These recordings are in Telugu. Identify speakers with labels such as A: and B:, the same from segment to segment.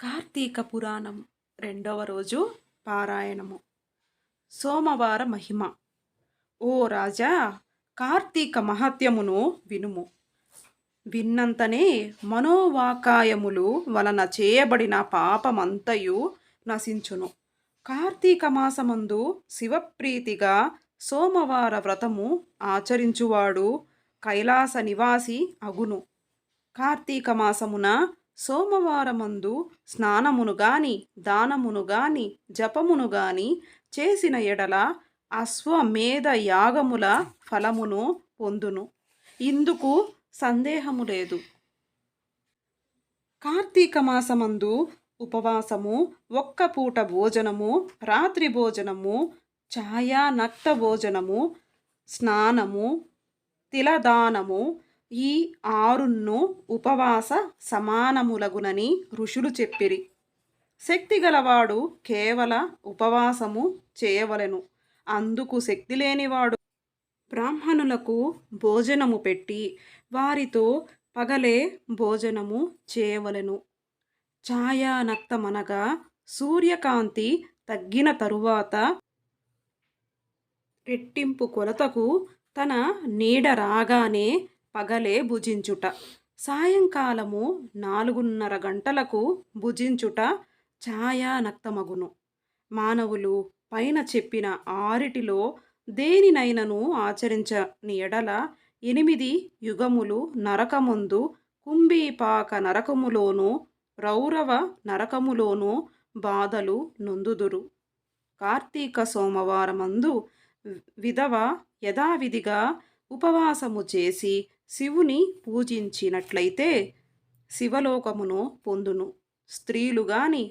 A: కార్తీక పురాణం రెండవ రోజు పారాయణము. సోమవార మహిమ. ఓ రాజా కార్తీక మహత్యమును వినుము. విన్నంతనే మనోవాకాయములు వలన చేయబడిన పాపమంతయు నశించును. కార్తీక మాసమందు శివప్రీతిగా సోమవార వ్రతము ఆచరించువాడు కైలాస నివాసి అగును. కార్తీక మాసమున సోమవారమందు స్నానమును గాని దానమును గాని జపమును గాని చేసిన ఎడల అశ్వమేధ యాగముల ఫలమును పొందును. ఇందుకు సందేహము లేదు. కార్తీక మాసమందు ఉపవాసము ఒక్క పూట భోజనము రాత్రి భోజనము ఛాయా నక్త భోజనము స్నానము తిలదానము ఈ ఆరున్ను ఉపవాస సమానములగునని ఋషులు చెప్పిరి. శక్తి గలవాడు కేవల ఉపవాసము చేయవలెను. అందుకు శక్తి లేనివాడు బ్రాహ్మణులకు భోజనము పెట్టి వారితో పగలే భోజనము చేయవలెను. ఛాయానక్తమనగా సూర్యకాంతి తగ్గిన తరువాత రెట్టింపు కొలతకు తన నీడ రాగానే పగలే భుజించుట. సాయంకాలము నాలుగున్నర గంటలకు భుజించుట ఛాయానక్తమగును. మానవులు పైన చెప్పిన ఆరిటిలో దేనినైనను ఆచరించని ఎడల ఎనిమిది యుగములు నరకముందు కుంభీపాక నరకములోనూ రౌరవ నరకములోనూ బాధలు నొందుదురు. కార్తీక సోమవారమందు విధవ యథావిధిగా ఉపవాసము చేసి శివుని పూజించినట్లయితే శివలోకమును పొందును. స్త్రీలు గాని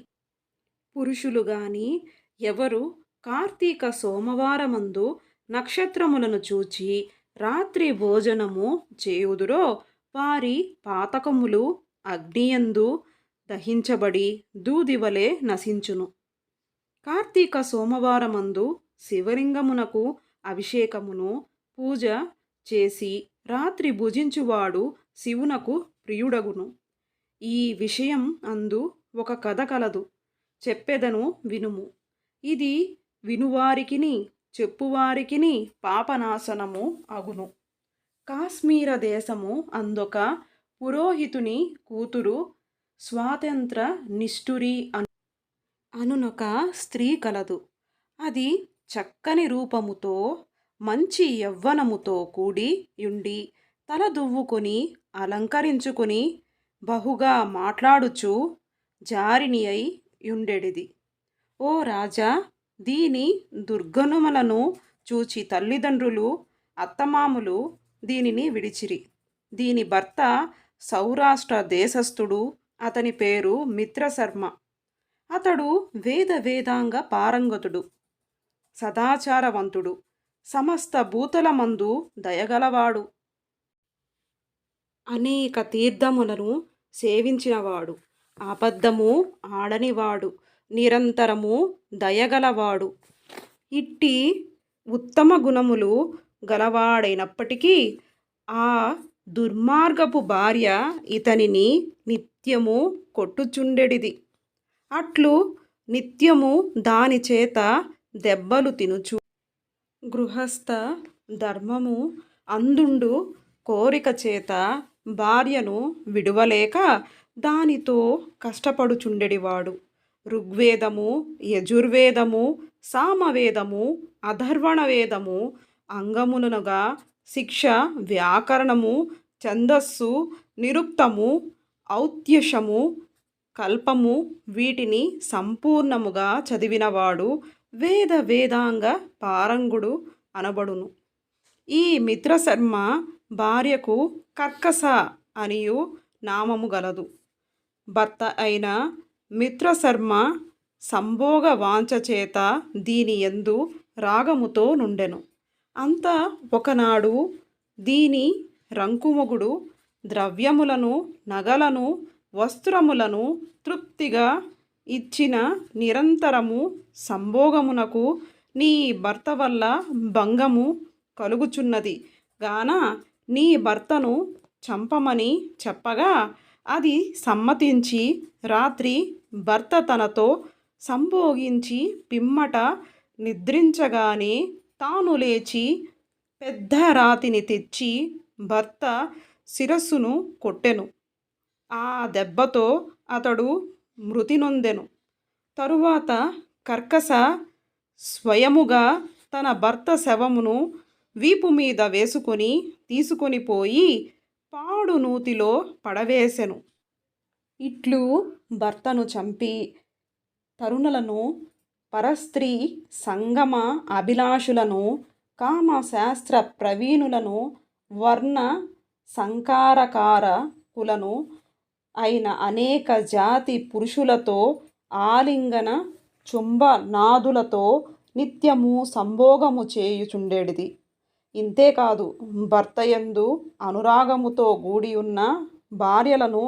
A: పురుషులు గాని ఎవరు కార్తీక సోమవారమందు నక్షత్రములను చూచి రాత్రి భోజనము చేయుదురో వారి పాతకములు అగ్నియందు దహించబడి దూదివలే నశించును. కార్తీక సోమవారమందు శివలింగమునకు అభిషేకమును పూజ చేసి రాత్రి భుజించువాడు శివునకు ప్రియుడగును. ఈ విషయం అందు ఒక కథ కలదు. చెప్పెదను వినుము. ఇది వినువారికిని చెప్పువారికిని పాపనాశనము అగును. కాశ్మీర దేశము అందొక పురోహితుని కూతురు స్వాతంత్ర నిష్ఠురి అను అనునొక స్త్రీ కలదు. అది చక్కని రూపముతో మంచి యవ్వనముతో కూడి యుండి తల దువ్వుకొని అలంకరించుకొని బహుగా మాట్లాడుచు జారిని అయి యుండెడిది. ఓ రాజా దీని దుర్గనుమలను చూచి తల్లిదండ్రులు అత్తమాములు దీనిని విడిచిరి. దీని భర్త సౌరాష్ట్ర దేశస్థుడు అతని పేరు మిత్రశర్మ. అతడు వేద వేదాంగ పారంగతుడు సదాచారవంతుడు. సమస్త భూతల మందు దయగలవాడు. అనేక తీర్థములను సేవించినవాడు. అబద్ధము ఆడనివాడు. నిరంతరము దయగలవాడు. ఇట్టి ఉత్తమ గుణములు గలవాడైనప్పటికీ ఆ దుర్మార్గపు భార్య ఇతనిని నిత్యము కొట్టుచుండెడిది. అట్లు నిత్యము దాని చేత దెబ్బలు తినుచు గృహస్థ ధర్మము అందుండు కోరిక చేత భార్యను విడువలేక దానితో కష్టపడుచుండెడివాడు. ఋగ్వేదము యజుర్వేదము సామవేదము అధర్వణ వేదము అంగములనుగా శిక్ష వ్యాకరణము ఛందస్సు నిరుక్తము ఔత్యషము కల్పము వీటిని సంపూర్ణముగా చదివినవాడు వేద వేదాంగ పారంగుడు అనబడును. ఈ మిత్రశర్మ భార్యకు కర్కస అనియు నామము గలదు. భర్త అయిన మిత్రశర్మ సంభోగ వాంఛ చేత దీని ఎందు రాగముతో నుండెను. అంత ఒకనాడు దీని రంకుమొగుడు ద్రవ్యములను నగలను వస్త్రములను తృప్తిగా ఇచ్చిన నిరంతరము సంభోగమునకు నీ భర్త వల్ల భంగము కలుగుచున్నది. గాన నీ భర్తను చంపమని చెప్పగా అది సమ్మతించి రాత్రి భర్త తనతో సంభోగించి పిమ్మట నిద్రించగానే తాను లేచి పెద్ద రాతిని తెచ్చి భర్త శిరస్సును కొట్టెను. ఆ దెబ్బతో అతడు మృతి నొందెను తరువాత కర్కస స్వయముగా తన భర్త శవమును వీపు మీద వేసుకొని తీసుకొని పోయి పాడు నూతిలో పడవేసెను. ఇట్లు భర్తను చంపి తరుణులను పరస్త్రీ సంగమ అభిలాషులను కామశాస్త్ర ప్రవీణులను వర్ణ సంకారకారకులను అయిన అనేక జాతి పురుషులతో ఆలింగన చుంబనాదులతో నిత్యము సంభోగము చేయుచుండేటిది ఇంతేకాదు భర్తయందు అనురాగముతో కూడి ఉన్న భార్యలను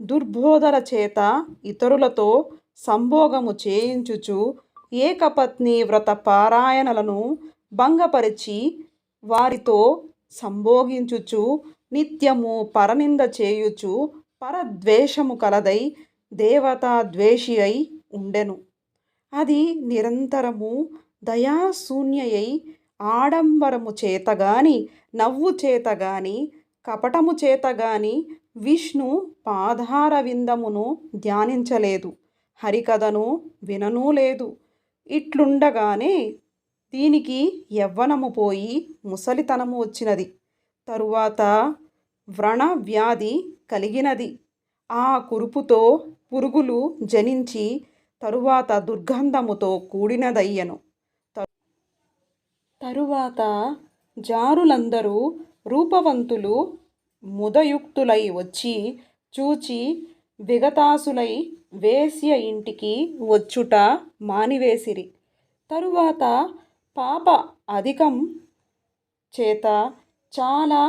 A: దుర్బోధల చేత ఇతరులతో సంభోగము చేయించుచు ఏకపత్ని వ్రత పారాయణలను భంగపరిచి వారితో సంభోగించుచు నిత్యము పరనింద చేయుచు పరద్వేషము కలదై దేవతా ద్వేషి అయి ఉండెను. అది నిరంతరము దయాశూన్యయై ఆడంబరము చేతగాని నవ్వు చేతగాని కపటము చేతగాని విష్ణు పాదార విందమును ధ్యానించలేదు. హరికథను విననూ లేదు. ఇట్లుండగానే దీనికి యవ్వనము పోయి ముసలితనము వచ్చినది. తరువాత వ్రణ వ్యాధి కలిగినది. ఆ కురుపుతో పురుగులు జనించి తరువాత దుర్గంధముతో కూడినదయ్యను. తరువాత జారులందరూ రూపవంతులు ముదయుక్తులై వచ్చి చూచి విగతాసులై వేశ్య ఇంటికి వచ్చుట మానివేసిరి. తరువాత పాప అధికం చేత చాలా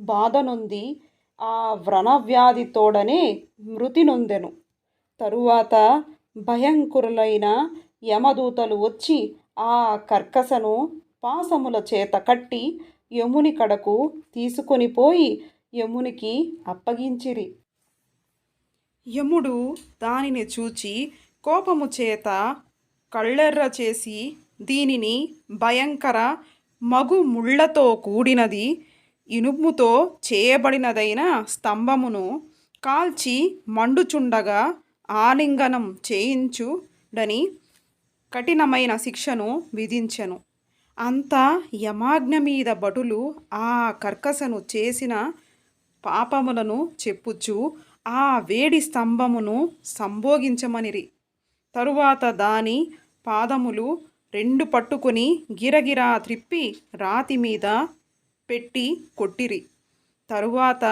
A: బాధనొంది ఆ వ్రణవ్యాధితోడనే మృతి నొందెను తరువాత భయంకురులైన యమదూతలు వచ్చి ఆ కర్కసను పాసముల చేత కట్టి యముని కడకు తీసుకొని పోయి యమునికి అప్పగించిరి. యముడు దానిని చూచి కోపము చేత కళ్ళెర్ర చేసి దీనిని భయంకర మగు ముళ్ళతో కూడినది ఇనుముతో చేయబడినదైన స్తంభమును కాల్చి మండుచుండగా ఆలింగనం చేయించుడని కఠినమైన శిక్షను విధించెను. అంత యమాజ్ఞ మీద భటులు ఆ కర్కసను చేసిన పాపములను చెప్పుచు ఆ వేడి స్తంభమును సంభోగించమనిరి. తరువాత దాని పాదములు రెండు పట్టుకొని గిరగిరా త్రిప్పి రాతి మీద పెట్టి కొట్టిరి. తరువాత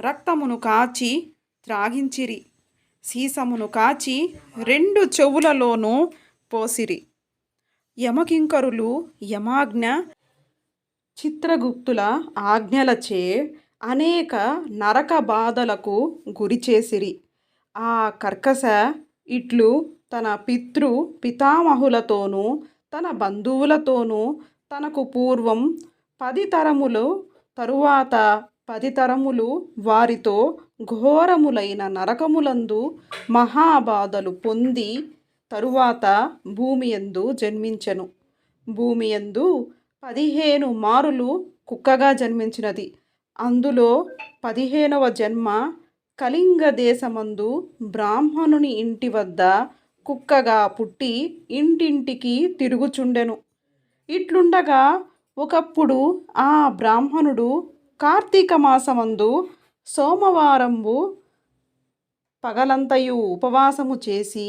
A: రక్తమును కాచి త్రాగించిరి. సీసమును కాచి రెండు చెవులలోనూ పోసిరి. యమకింకరులు యమాజ్ఞ చిత్రగుప్తుల ఆజ్ఞలచే అనేక నరక బాధలకు గురిచేసిరి ఆ కర్కస ఇట్లు తన పితృ పితామహులతోనూ తన బంధువులతోనూ తనకు పూర్వం పది తరములు తరువాత పది తరములు వారితో ఘోరములైన నరకములందు మహాబాధలు పొంది తరువాత భూమియందు జన్మించెను. భూమియందు పదిహేను మారులు కుక్కగా జన్మించినది. అందులో పదిహేనవ జన్మ కళింగ దేశమందు బ్రాహ్మణుని ఇంటి వద్ద కుక్కగా పుట్టి ఇంటింటికి తిరుగుచుండెను. ఇట్లుండగా ఒకప్పుడు ఆ బ్రాహ్మణుడు కార్తీక మాసమందు సోమవారంబు పగలంతయు ఉపవాసము చేసి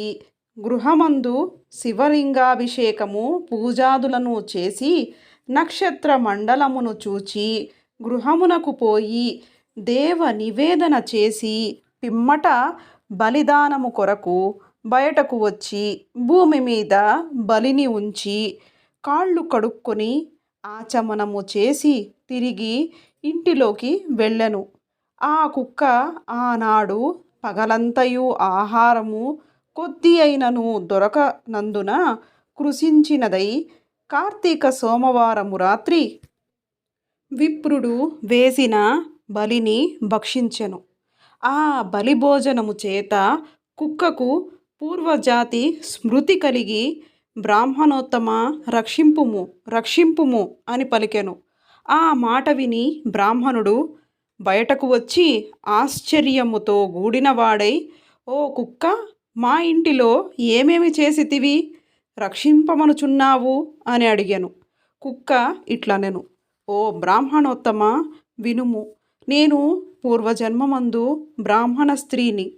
A: గృహమందు శివలింగాభిషేకము పూజాదులను చేసి నక్షత్ర మండలమును చూచి గృహమునకు పోయి దేవ నివేదన చేసి పిమ్మట బలిదానము కొరకు బయటకు వచ్చి భూమి మీద బలిని ఉంచి కాళ్ళు కడుక్కొని ఆచమనము చేసి తిరిగి ఇంటిలోకి వెళ్ళెను. ఆ కుక్క ఆనాడు పగలంతయు ఆహారము కొద్ది అయినను దొరకనందున కృషించినదై కార్తీక సోమవారము రాత్రి విప్రుడు వేసిన బలిని భక్షించెను. ఆ బలి భోజనము చేత కుక్కకు పూర్వజాతి స్మృతి కలిగి బ్రాహ్మణోత్తమ రక్షింపుము రక్షింపుము అని పలికెను. ఆ మాట విని బ్రాహ్మణుడు బయటకు వచ్చి ఆశ్చర్యముతో గూడినవాడై ఓ కుక్క మా ఇంటిలో ఏమేమి చేసితివి? రక్షింపమనుచున్నావు? అని అడిగాను. కుక్క ఇట్లనెను ఓ బ్రాహ్మణోత్తమ వినుము. నేను పూర్వజన్మమందు బ్రాహ్మణ స్త్రీని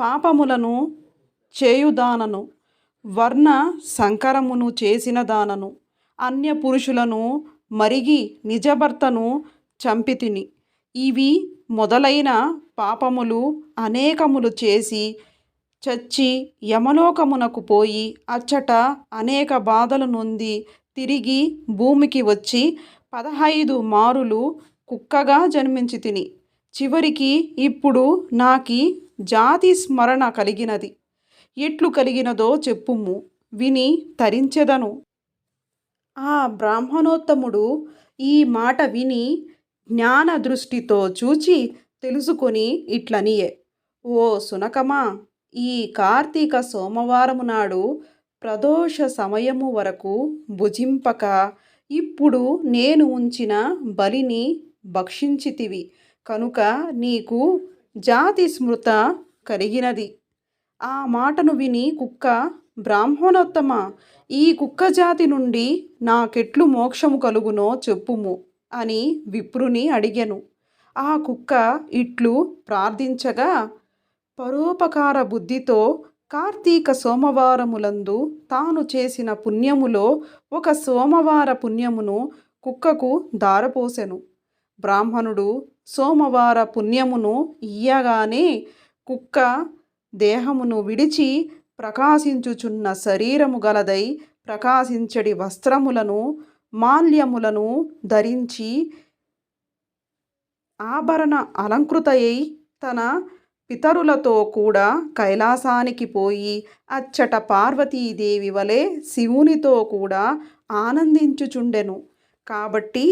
A: పాపములను చేయుదానను. వర్ణ సంకరమును చేసిన దానను అన్య పురుషులను మరిగి నిజభర్తను చంపితిని. ఇవి మొదలైన పాపములు అనేకములు చేసి చచ్చి యమలోకమునకు పోయి అచ్చట అనేక బాధలు నొంది తిరిగి భూమికి వచ్చి పదహైదు మారులు కుక్కగా జన్మించి తిని చివరికి ఇప్పుడు నాకి జాతి స్మరణ కలిగినది. ఎట్లు కలిగినదో చెప్పుము విని తరించెదను. ఆ బ్రాహ్మణోత్తముడు ఈ మాట విని జ్ఞాన దృష్టితో చూచి తెలుసుకొని ఇట్లనియే ఓ సునకమా ఈ కార్తీక సోమవారము నాడు ప్రదోష సమయము వరకు భుజింపక ఇప్పుడు నేను ఉంచిన బలిని భక్షించితివి కనుక నీకు జాతి స్మృత కలిగినది. ఆ మాటను విని కుక్క బ్రాహ్మణోత్తమ ఈ కుక్క జాతి నుండి నాకెట్లు మోక్షము కలుగునో చెప్పుము అని విప్రుని అడిగెను. ఆ కుక్క ఇట్లు ప్రార్థించగా పరోపకార బుద్ధితో కార్తీక సోమవారములందు తాను చేసిన పుణ్యములో ఒక సోమవార పుణ్యమును కుక్కకు దారపోసెను. బ్రాహ్మణుడు సోమవార పుణ్యమును ఇయ్యగానే కుక్క దేహమును విడిచి ప్రకాశించుచున్న శరీరము గలదై ప్రకాశించడి వస్త్రములను మాల్యములను ధరించి ఆభరణ అలంకృతయై తన పితరులతో కూడా కైలాసానికి పోయి అచ్చట పార్వతీదేవి వలె శివునితో కూడా ఆనందించుచుండెను. కాబట్టి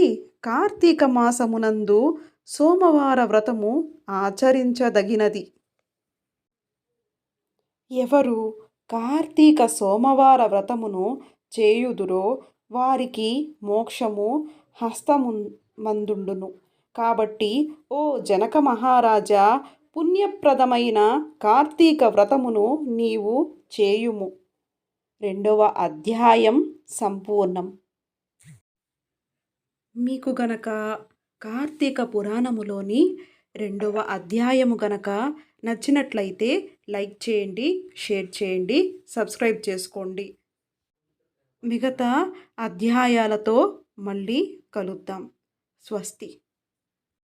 A: కార్తీక మాసమునందు సోమవార వ్రతము ఆచరించదగినది. ఎవరు? కార్తీక సోమవార వ్రతమును చేయుదురో వారికి మోక్షము హస్తము మందుండును కాబట్టి ఓ జనక మహారాజా పుణ్యప్రదమైన కార్తీక వ్రతమును నీవు చేయుము. రెండవ అధ్యాయం సంపూర్ణం. మీకు గనక కార్తీక పురాణములోని రెండవ అధ్యాయము గనక నచ్చినట్లయితే లైక్ చేయండి షేర్ చేయండి సబ్స్క్రైబ్ చేసుకోండి. మిగతా అధ్యాయాలతో మళ్ళీ కలుద్దాం. స్వస్తి.